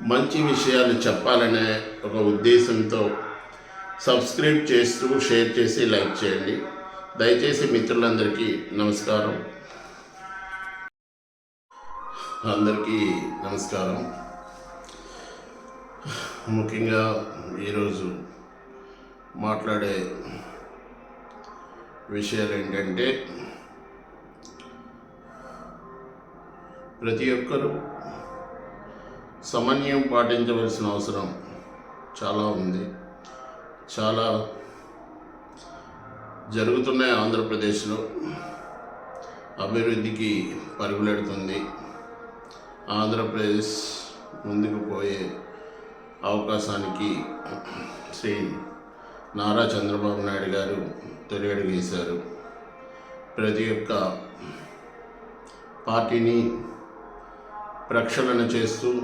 మంచి విషయాలు చెప్పాలనే ఒక ఉద్దేశంతో సబ్స్క్రైబ్ చేస్తూ షేర్ చేసి లైక్ చేయండి. దయచేసి మిత్రులందరికీ నమస్కారం. అందరికీ నమస్కారం. ముఖ్యంగా ఈరోజు మాట్లాడే విషయాలు ఏంటంటే ప్రతి ఒక్కరూ సమన్యం పాటించవలసిన అవసరం చాలా ఉంది. చాలా జరుగుతున్నాయి ఆంధ్రప్రదేశ్లో. అభివృద్ధికి పరుగులెడుతుంది. ఆంధ్రప్రదేశ్ ముందుకు పోయే అవకాశానికి శ్రీ నారా చంద్రబాబు నాయుడు గారు తొలి అడుగు వేశారు. ప్రతి ఒక్క పార్టీని ప్రక్షాళన చేస్తూ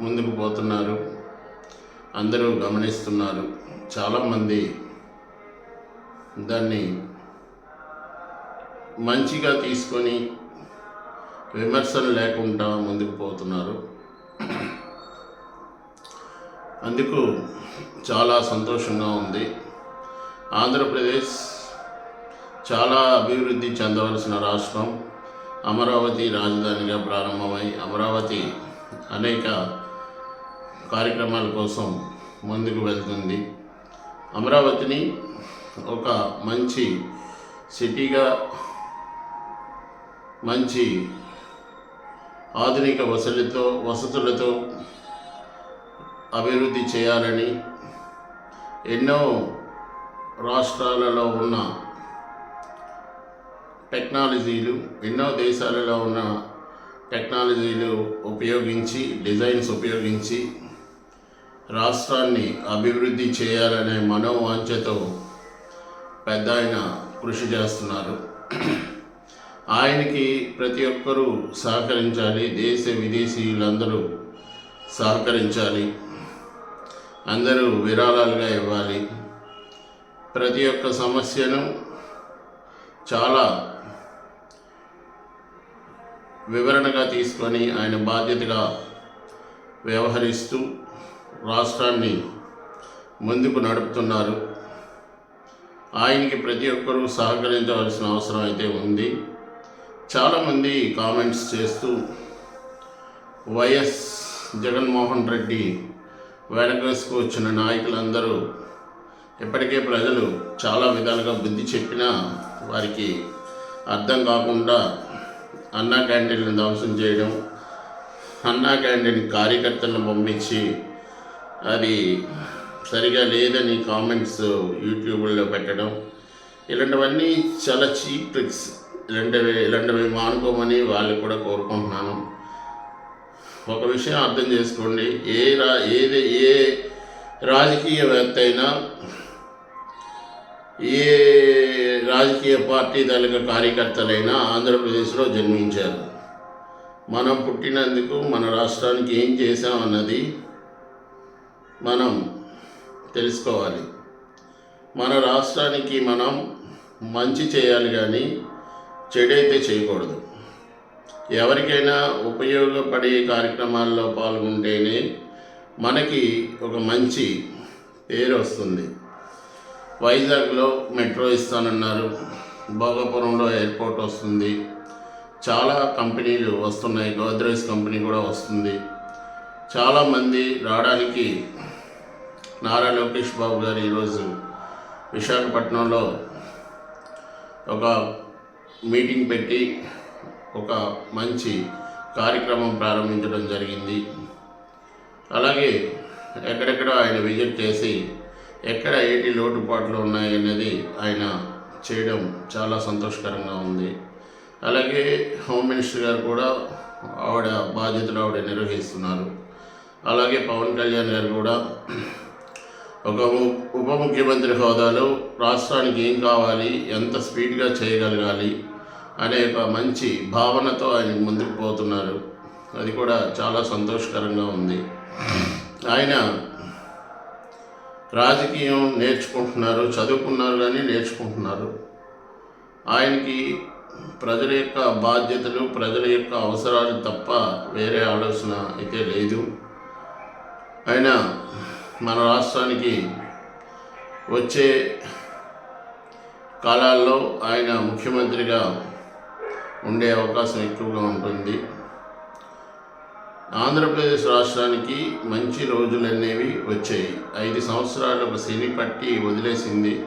ముందుకు పోతున్నారు. అందరూ గమనిస్తున్నారు. చాలామంది దాన్ని మంచిగా తీసుకొని విమర్శలు లేకుండా ముందుకు పోతున్నారు. అందుకు చాలా సంతోషంగా ఉంది. ఆంధ్రప్రదేశ్ చాలా అభివృద్ధి చెందవలసిన రాష్ట్రం. అమరావతి రాజధానిగా ప్రారంభమై అమరావతి అనేక కార్యక్రమాల కోసం ముందుకు వెళ్తుంది. అమరావతిని ఒక మంచి సిటీగా మంచి ఆధునిక వసతులతో వసతులతో అభివృద్ధి చేయాలని ఎన్నో రాష్ట్రాలలో ఉన్న టెక్నాలజీలు ఎన్నో దేశాలలో ఉన్న టెక్నాలజీలు ఉపయోగించి డిజైన్స్ ఉపయోగించి రాష్ట్రాన్ని అభివృద్ధి చేయాలనే మనోవాంఛతో పెద్ద ఆయన కృషి చేస్తున్నారు. ఆయనకి ప్రతి ఒక్కరూ సహకరించాలి దేశ విదేశీయులందరూ సహకరించాలి అందరూ విరాళాలుగా ఇవ్వాలి. ప్రతి ఒక్క సమస్యను చాలా వివరణగా తీసుకొని ఆయన బాధ్యతగా వ్యవహరిస్తూ రాష్ట్రాన్ని ముందుకు నడుపుతున్నారు. ఆయనకి ప్రతి ఒక్కరూ సహకరించవలసిన అవసరం అయితే ఉంది. చాలామంది కామెంట్స్ చేస్తూ వైఎస్ జగన్మోహన్ రెడ్డి వెనకేసుకు వచ్చిన నాయకులందరూ ఇప్పటికే ప్రజలు చాలా విధాలుగా బుద్ధి చెప్పినా వారికి అర్థం కాకుండా అన్నా క్యాంటీన్లను ధ్వంసం చేయడం అన్నా క్యాంటీన్ కార్యకర్తలను పంపించి అది సరిగా లేదని కామెంట్స్ యూట్యూబ్లో పెట్టడం ఇలాంటివన్నీ చాలా చీప్ ట్రిక్స్. ఇలాంటివి ఇలాంటివి మానుకోమని వాళ్ళు కూడా కోరుకుంటున్నాను. ఒక విషయం అర్థం చేసుకోండి ఏ రా ఏది ఏ రాజకీయవేత్త అయినా ఏ రాజకీయ పార్టీ తాలూకా కార్యకర్తలైనా ఆంధ్రప్రదేశ్లో జన్మించారు. మనం పుట్టినందుకు మన రాష్ట్రానికి ఏం చేసాం అన్నది మనం తెలుసుకోవాలి. మన రాష్ట్రానికి మనం మంచి చేయాలి కానీ చెడైతే చేయకూడదు. ఎవరికైనా ఉపయోగపడే కార్యక్రమాల్లో పాల్గొంటేనే మనకి ఒక మంచి పేరు వస్తుంది. వైజాగ్లో మెట్రో ఇస్తానన్నారు. భోగాపురంలో ఎయిర్పోర్ట్ వస్తుంది. చాలా కంపెనీలు వస్తున్నాయి. గోద్రేజ్ కంపెనీ కూడా వస్తుంది. చాలామంది రావడానికి నారా లోకేష్ బాబు గారు ఈరోజు విశాఖపట్నంలో ఒక మీటింగ్ పెట్టి ఒక మంచి కార్యక్రమం ప్రారంభించడం జరిగింది. అలాగే ఎక్కడెక్కడ ఆయన విజిట్ చేసి ఎక్కడ ఏటి లోటుపాట్లు ఉన్నాయన్నది ఆయన చేయడం చాలా సంతోషకరంగా ఉంది. అలాగే హోమ్ మినిస్టర్ గారు కూడా ఆవిడ బాధ్యతలు ఆవిడ నిర్వహిస్తున్నారు. అలాగే పవన్ కళ్యాణ్ గారు కూడా ఒక ము- ఉప ముఖ్యమంత్రి హోదాలో రాష్ట్రానికి ఏం కావాలి ఎంత స్పీడ్గా చేయగలగాలి అనే ఒక మంచి భావనతో ఆయన ముందుకు పోతున్నారు. అది కూడా చాలా సంతోషకరంగా ఉంది. ఆయన రాజకీయం నేర్చుకుంటున్నారు చదువుకున్నారు కానీ నేర్చుకుంటున్నారు. ఆయనకి ప్రజల యొక్క బాధ్యతలు ప్రజల యొక్క అవసరాలు తప్ప వేరే ఆలోచన అయితే లేదు. ఆయన మన రాష్ట్రానికి వచ్చే కాలాల్లో ఆయన ముఖ్యమంత్రిగా ఉండే అవకాశం ఎక్కువగా ఉంటుంది. ఆంధ్రప్రదేశ్ రాష్ట్రానికి మంచి రోజులు అనేవి వచ్చాయి. ఐదు సంవత్సరాలు ఒక శని పట్టి వదిలేసింది.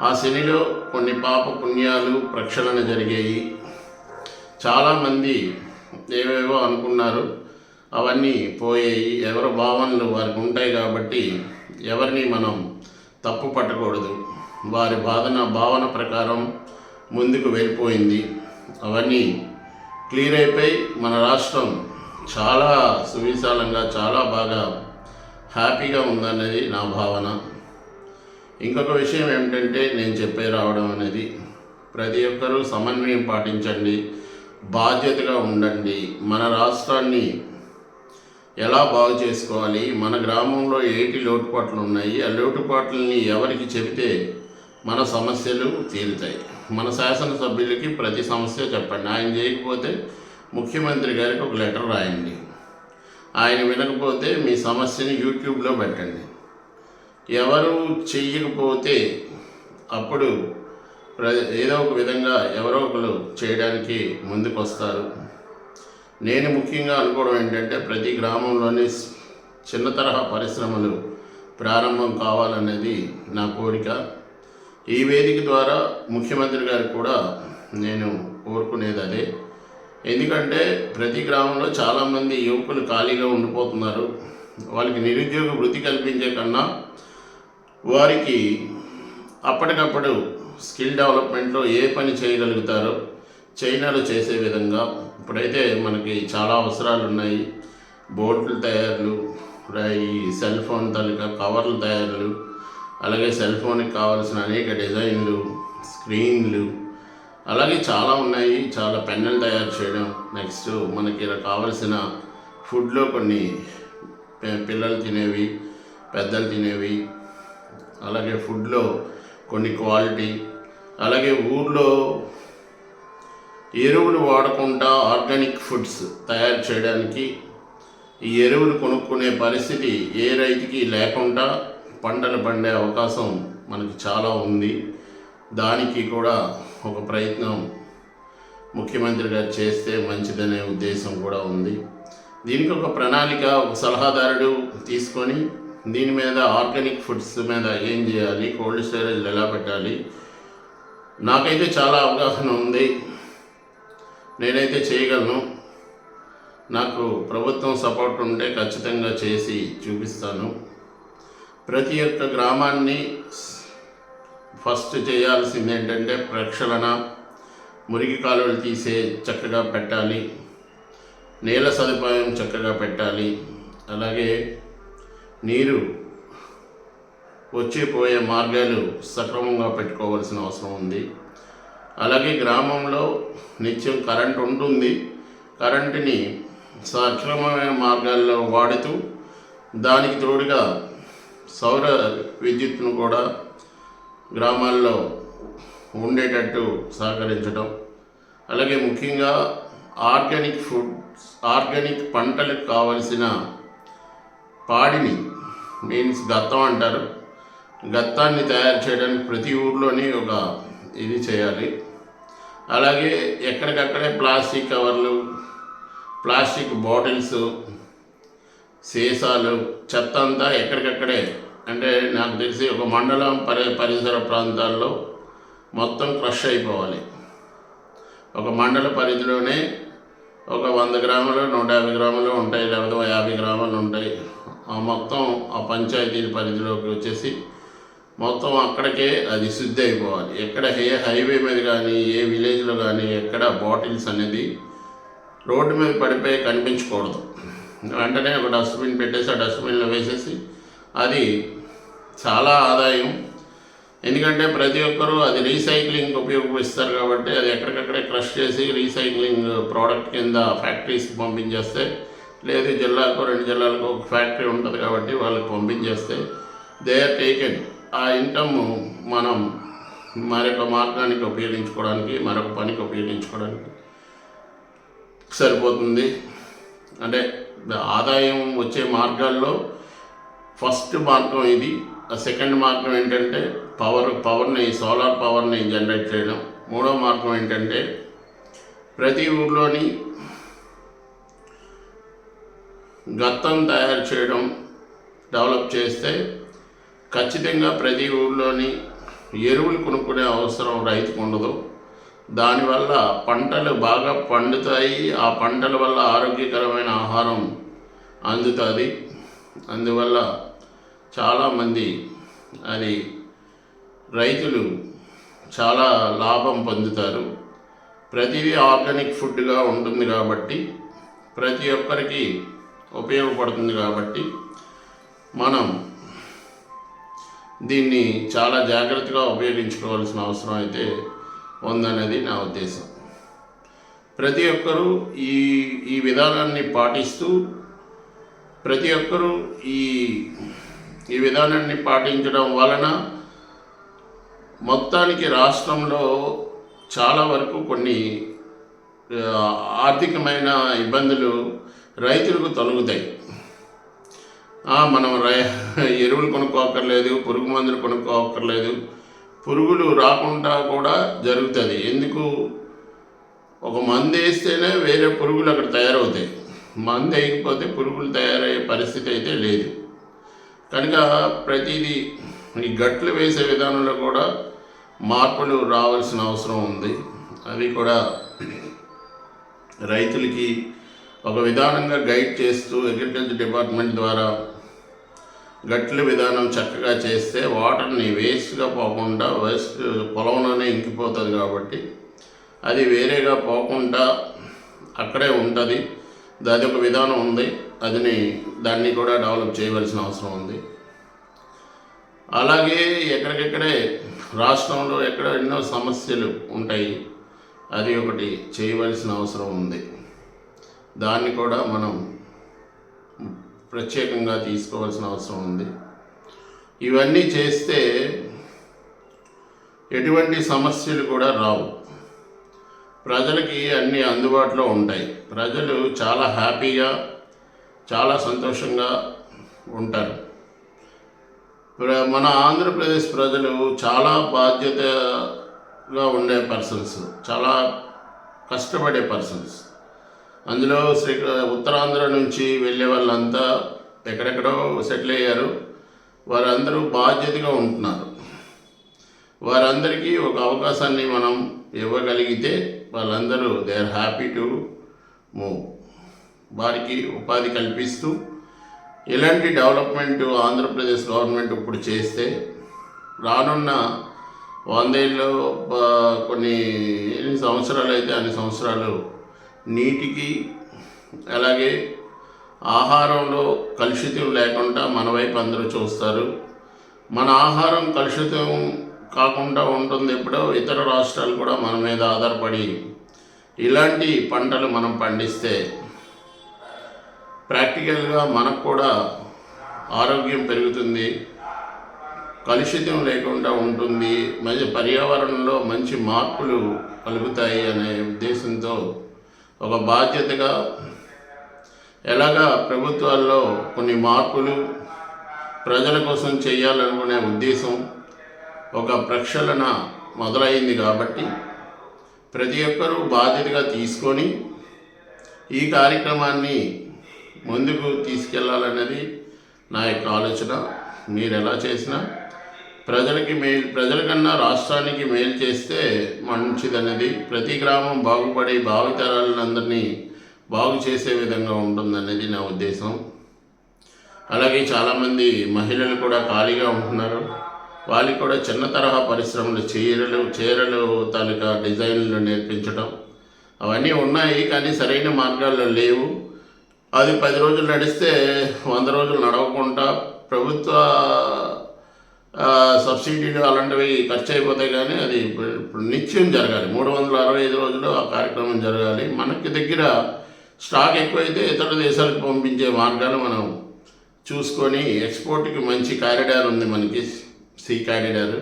ఆ శనిలో కొన్ని పాప పుణ్యాలు ప్రక్షాళన జరిగాయి. చాలామంది ఏవేవో అనుకున్నారు. అవన్నీ పోయాయి. ఎవరి భావనలు వారికి ఉంటాయి కాబట్టి ఎవరిని మనం తప్పు పట్టకూడదు. వారి బాధన భావన ప్రకారం ముందుకు వెళ్ళిపోయింది. అవన్నీ క్లియర్ అయిపోయి మన రాష్ట్రం చాలా సువిశాలంగా చాలా బాగా హ్యాపీగా ఉందన్నది నా భావన. ఇంకొక విషయం ఏమిటంటే నేను చెప్పే రావడం అనేది ప్రతి ఒక్కరూ సమన్వయం పాటించండి బాధ్యతగా ఉండండి. మన రాష్ట్రాన్ని ఎలా బాగు చేసుకోవాలి? మన గ్రామంలో ఏటి లోటుపాట్లు ఉన్నాయి? ఆ లోటుపాట్లని ఎవరికి చెబితే మన సమస్యలు తీరుతాయి. మన శాసనసభ్యులకి ప్రతి సమస్య చెప్పండి. ఆయన చేయకపోతే ముఖ్యమంత్రి గారికి ఒక లెటర్ రాయండి. ఆయన వినకపోతే మీ సమస్యని యూట్యూబ్లో పెట్టండి. ఎవరు చెయ్యకపోతే అప్పుడు ప్ర ఏదో ఒక విధంగా ఎవరో ఒకరు చేయడానికి ముందుకు వస్తారు నేను ముఖ్యంగా అనుకోవడం ఏంటంటే ప్రతి గ్రామంలోని చిన్న తరహా పరిశ్రమలు ప్రారంభం కావాలనేది నా కోరిక. ఈ వేదిక ద్వారా ముఖ్యమంత్రి గారు కూడా నేను కోరుకునేది అదే. ఎందుకంటే ప్రతి గ్రామంలో చాలామంది యువకులు ఖాళీగా ఉండిపోతున్నారు. వాళ్ళకి నిరుద్యోగ వృత్తి కల్పించే కన్నా వారికి అప్పటికప్పుడు స్కిల్ డెవలప్మెంట్లో ఏ పని చేయగలుగుతారో చైనాలో చేసే విధంగా ఇప్పుడైతే మనకి చాలా అవసరాలు ఉన్నాయి. బోట్లు తయారులు ఈ సెల్ ఫోన్ తాలూకా కవర్ల తయారులు అలాగే సెల్ ఫోన్కి కావాల్సిన అనేక డిజైన్లు స్క్రీన్లు అలాగే చాలా ఉన్నాయి. చాలా పెన్నులు తయారు చేయడం. నెక్స్ట్ మనకి ఇలా కావలసిన ఫుడ్లో కొన్ని పిల్లలు తినేవి పెద్దలు తినేవి. అలాగే ఫుడ్లో కొన్ని క్వాలిటీ అలాగే ఊర్లో ఎరువులు వాడకుండా ఆర్గానిక్ ఫుడ్స్ తయారు చేయడానికి ఈ ఎరువులు కొనుక్కునే పరిస్థితి ఏ రైతుకి లేకుండా పంటలు పండే అవకాశం మనకి చాలా ఉంది. దానికి కూడా ఒక ప్రయత్నం ముఖ్యమంత్రి గారు చేస్తే మంచిదనే ఉద్దేశం కూడా ఉంది. దీనికి ఒక ప్రణాళిక ఒక సలహాదారుడు తీసుకొని దీని మీద ఆర్గానిక్ ఫుడ్స్ మీద ఏం చేయాలి కోల్డ్ స్టోరేజ్ ఎలా పెట్టాలి నాకైతే చాలా అవగాహన ఉంది. నేనైతే చేయగలను. నాకు ప్రభుత్వం సపోర్ట్ ఉంటే ఖచ్చితంగా చేసి చూపిస్తాను. ప్రతి ఒక్క గ్రామాన్ని ఫస్ట్ చేయాల్సింది ఏంటంటే ప్రక్షాళన మురికి కాలువలు తీసే చక్కగా పెట్టాలి నేల సదుపాయం చక్కగా పెట్టాలి అలాగే నీరు వచ్చిపోయే మార్గాలు సక్రమంగా పెట్టుకోవాల్సిన అవసరం ఉంది. అలాగే గ్రామంలో నిత్యం కరెంట్ ఉంటుంది. కరెంటుని సక్రమమైన మార్గాల్లో వాడుతూ దానికి తోడుగా సౌర విద్యుత్తును కూడా గ్రామాల్లో ఉండేటట్టు సహకరించడం అలాగే ముఖ్యంగా ఆర్గానిక్ ఫుడ్ ఆర్గానిక్ పంటలకు కావలసిన పాడిని మీన్స్ గత్తం అంటారు. గత్తాన్ని తయారు చేయడానికి ప్రతి ఊర్లోని ఒక ఇది చేయాలి. అలాగే ఎక్కడికక్కడే ప్లాస్టిక్ కవర్లు ప్లాస్టిక్ బాటిల్స్ సీసాలు చెత్త అంతా ఎక్కడికక్కడే అంటే నాకు తెలిసి ఒక మండలం పరి పరిసర ప్రాంతాల్లో మొత్తం క్రష్ అయిపోవాలి. ఒక మండల పరిధిలోనే ఒక వంద గ్రాములు నూట యాభై గ్రాములు ఉంటాయి లేకపోతే యాభై గ్రాములు ఉంటాయి. ఆ మొత్తం ఆ పంచాయతీ పరిధిలోకి వచ్చేసి మొత్తం అక్కడికే అది శుద్ధి అయిపోవాలి. ఎక్కడ ఏ హైవే మీద కానీ ఏ విలేజ్లో కానీ ఎక్కడ బాటిల్స్ అనేది రోడ్డు మీద పడిపోయి కనిపించకూడదు. వెంటనే ఒక డస్ట్బిన్ పెట్టేసి ఆ డస్ట్బిన్లో వేసేసి అది చాలా ఆదాయం. ఎందుకంటే ప్రతి ఒక్కరూ అది రీసైక్లింగ్ ఉపయోగిస్తారు కాబట్టి అది ఎక్కడికక్కడే క్రష్ చేసి రీసైక్లింగ్ ప్రోడక్ట్ కింద ఫ్యాక్టరీస్కి పంపించేస్తే లేదు జిల్లాకు రెండు జిల్లాలకు ఒక ఫ్యాక్టరీ ఉంటుంది కాబట్టి వాళ్ళకి పంపించేస్తే దే ఆర్ టేకెన్. ఆ ఇన్కమ్ మనం మరొక మార్గానికి ఉపయోగించుకోవడానికి మరొక పనికి ఉపయోగించుకోవడానికి సరిపోతుంది. అంటే ఆదాయం వచ్చే మార్గాల్లో ఫస్ట్ మార్గం ఇది. సెకండ్ మార్గం ఏంటంటే పవర్ పవర్ని సోలార్ పవర్ని జనరేట్ చేయడం. మూడో మార్గం ఏంటంటే ప్రతి ఊర్లోని గత్తం తయారు చేయడం డెవలప్ చేస్తే ఖచ్చితంగా ప్రతి ఊర్లోని ఎరువులు కొనుక్కునే అవసరం రైతుకు ఉండదు. దానివల్ల పంటలు బాగా పండుతాయి. ఆ పంటల వల్ల ఆరోగ్యకరమైన ఆహారం అందుతుంది. అందువల్ల చాలామంది అది రైతులు చాలా లాభం పొందుతారు. ప్రతిదీ ఆర్గానిక్ ఫుడ్గా ఉంటుంది కాబట్టి ప్రతి ఒక్కరికి ఉపయోగపడుతుంది కాబట్టి మనం దీన్ని చాలా జాగ్రత్తగా ఉపయోగించుకోవాల్సిన అవసరం అయితే ఉందనేది నా ఉద్దేశం. ప్రతి ఒక్కరూ ఈ ఈ విధానాన్ని పాటిస్తూ ప్రతి ఒక్కరూ ఈ ఈ విధానాన్ని పాటించడం వలన మొత్తానికి రాష్ట్రంలో చాలా వరకు కొన్ని ఆర్థికమైన ఇబ్బందులు రైతులకు తొలగుతాయి. మనం రై ఎరువులు కొనుక్కోక్కర్లేదు పురుగు మందులు కొనుక్కోక్కర్లేదు పురుగులు రాకుండా కూడా జరుగుతుంది. ఎందుకు? ఒక మందు వేస్తేనే వేరే పురుగులు అక్కడ తయారవుతాయి. మందు వేయకపోతే పురుగులు తయారయ్యే పరిస్థితి అయితే లేదు. కనుక ప్రతిదీ ఈ గట్లు వేసే విధానంలో కూడా మార్పులు రావాల్సిన అవసరం ఉంది. అవి కూడా రైతులకి ఒక విధానంగా గైడ్ చేస్తూ అగ్రికల్చర్ డిపార్ట్మెంట్ ద్వారా గట్ల విధానం చక్కగా చేస్తే వాటర్ని వేస్ట్గా పోకుండా వేస్ట్ పొలంలోనే ఇంకిపోతుంది కాబట్టి అది వేరేగా పోకుండా అక్కడే ఉంటుంది. దాని ఒక విధానం ఉంది. అదిని దాన్ని కూడా డెవలప్ చేయవలసిన అవసరం ఉంది. అలాగే ఎక్కడికెక్కడే రాష్ట్రంలో ఎక్కడ ఎన్నో సమస్యలు ఉంటాయి. అది ఒకటి చేయవలసిన అవసరం ఉంది. దాన్ని కూడా మనం ప్రత్యేకంగా తీసుకోవాల్సిన అవసరం ఉంది. ఇవన్నీ చేస్తే ఎటువంటి సమస్యలు కూడా రావు. ప్రజలకి అన్నీ అందుబాటులో ఉంటాయి. ప్రజలు చాలా హ్యాపీగా చాలా సంతోషంగా ఉంటారు. మన ఆంధ్రప్రదేశ్ ప్రజలు చాలా బాధ్యతగా ఉండే పర్సన్స్ చాలా కష్టపడే పర్సన్స్ అందులో శ్రీ ఉత్తరాంధ్ర నుంచి వెళ్ళే వాళ్ళంతా ఎక్కడెక్కడో సెటిల్ అయ్యారు. వారందరూ బాధ్యతగా ఉంటున్నారు. వారందరికీ ఒక అవకాశాన్ని మనం ఇవ్వగలిగితే వాళ్ళందరూ they are happy to move. వారికి ఉపాధి కల్పిస్తూ ఇలాంటి డెవలప్మెంట్ ఆంధ్రప్రదేశ్ గవర్నమెంట్ ఇప్పుడు చేస్తే రానున్న వందేళ్ళు కొన్ని ఎన్ని సంవత్సరాలు అయితే అన్ని సంవత్సరాలు నీటికి అలాగే ఆహారంలో కలుషితం లేకుండా మన వైపు అందరూ చూస్తారు. మన ఆహారం కలుషితం కాకుండా ఉంటుంది ఎప్పుడో ఇతర రాష్ట్రాలు కూడా మన మీద ఆధారపడి ఇలాంటి పంటలు మనం పండిస్తే ప్రాక్టికల్గా మనకు కూడా ఆరోగ్యం పెరుగుతుంది. కలుషితం లేకుండా ఉంటుంది. మంచి పర్యావరణంలో మంచి మార్పులు కలుగుతాయి అనే ఉద్దేశంతో ఒక బాధ్యతగా ఎలాగా ప్రభుత్వాల్లో కొన్ని మార్పులు ప్రజల కోసం చేయాలనుకునే ఉద్దేశం ఒక ప్రక్షాళన మొదలైంది కాబట్టి ప్రతి ఒక్కరూ బాధ్యతగా తీసుకొని ఈ కార్యక్రమాన్ని ముందుకు తీసుకెళ్ళాలన్నది నా యొక్క ఆలోచన. మీరు ఎలా చేసినా ప్రజలకి మేలు ప్రజలకన్నా రాష్ట్రానికి మేలు చేస్తే మంచిదన్నది ప్రతి గ్రామం బాగుపడి భావితరాలందరినీ బాగు చేసే విధంగా ఉంటుందన్నది నా ఉద్దేశం. అలాగే చాలామంది మహిళలు కూడా ఖాళీగా ఉంటున్నారు. వాళ్ళకి కూడా చిన్న తరహా పరిశ్రమలు చీరలు చీరలు తాలూకా డిజైన్లు నేర్పించడం అవన్నీ ఉన్నాయి కానీ సరైన మార్గాల్లో లేవు. అది పది రోజులు నడిస్తే వంద రోజులు నడవకుండా ప్రభుత్వ సబ్సిడీలు అలాంటివి ఖర్చు అయిపోతాయి కానీ అది ఇప్పుడు నిత్యం జరగాలి. మూడు వందల అరవై ఐదు రోజులు ఆ కార్యక్రమం జరగాలి. మనకి దగ్గర స్టాక్ ఎక్కువైతే ఇతర దేశాలకు పంపించే మార్గాలు మనం చూసుకొని ఎక్స్పోర్ట్కి మంచి కారిడార్ ఉంది మనకి సీ కారిడార్.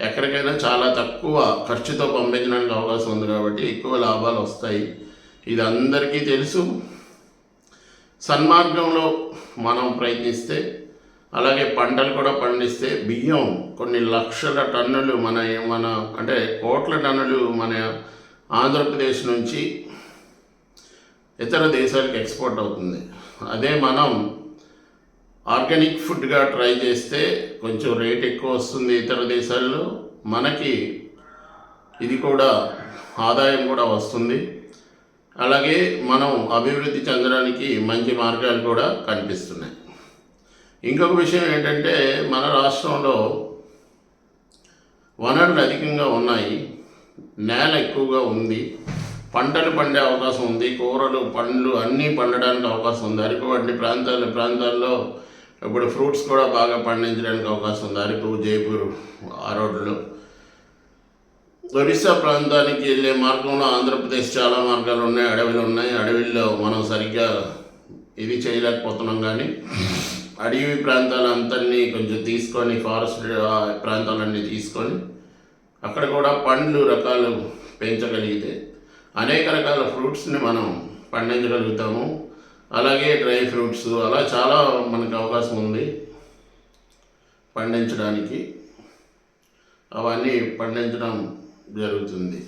ఎక్కడికైనా చాలా తక్కువ ఖర్చుతో పంపించడానికి అవకాశం ఉంది కాబట్టి ఎక్కువ లాభాలు వస్తాయి. ఇది అందరికీ తెలుసు. సన్మార్గంలో మనం ప్రయత్నిస్తే అలాగే పంటలు కూడా పండిస్తే బియ్యం కొన్ని లక్షల టన్నులు మన మన అంటే కోట్ల టన్నులు మన ఆంధ్రప్రదేశ్ నుంచి ఇతర దేశాలకు ఎక్స్పోర్ట్ అవుతుంది. అదే మనం ఆర్గానిక్ ఫుడ్గా ట్రై చేస్తే కొంచెం రేట్ ఎక్కువ వస్తుంది ఇతర దేశాల్లో. మనకి ఇది కూడా ఆదాయం కూడా వస్తుంది. అలాగే మనం అభివృద్ధి చెందడానికి మంచి మార్గాలు కూడా కనిపిస్తున్నాయి. ఇంకొక విషయం ఏంటంటే మన రాష్ట్రంలో వనరులు అధికంగా ఉన్నాయి నేల ఎక్కువగా ఉంది పంటలు పండే అవకాశం ఉంది కూరలు పండ్లు అన్నీ పండడానికి అవకాశం ఉంది అరకు వంటి ప్రాంతాల ప్రాంతాల్లో ఇప్పుడు ఫ్రూట్స్ కూడా బాగా పండించడానికి అవకాశం ఉంది అరకు జైపూర్ ఆ రోడ్లో. ఒరిస్సా ప్రాంతానికి వెళ్ళే మార్గంలో ఆంధ్రప్రదేశ్ చాలా మార్గాలు ఉన్నాయి అడవులు ఉన్నాయి. అడవిల్లో మనం సరిగ్గా ఇది చేయలేకపోతున్నాం కానీ అడవి ప్రాంతాలంతన్నీ కొంచెం తీసుకొని ఫారెస్ట్ ప్రాంతాలన్నీ తీసుకొని అక్కడ కూడా పండ్లు రకాలు పెంచగలిగితే అనేక రకాల ఫ్రూట్స్ని మనం పండించగలుగుతాము. అలాగే డ్రై ఫ్రూట్స్ అలా చాలా మనకు అవకాశం ఉంది పండించడానికి. అవన్నీ పండించడం జరుగుతుంది.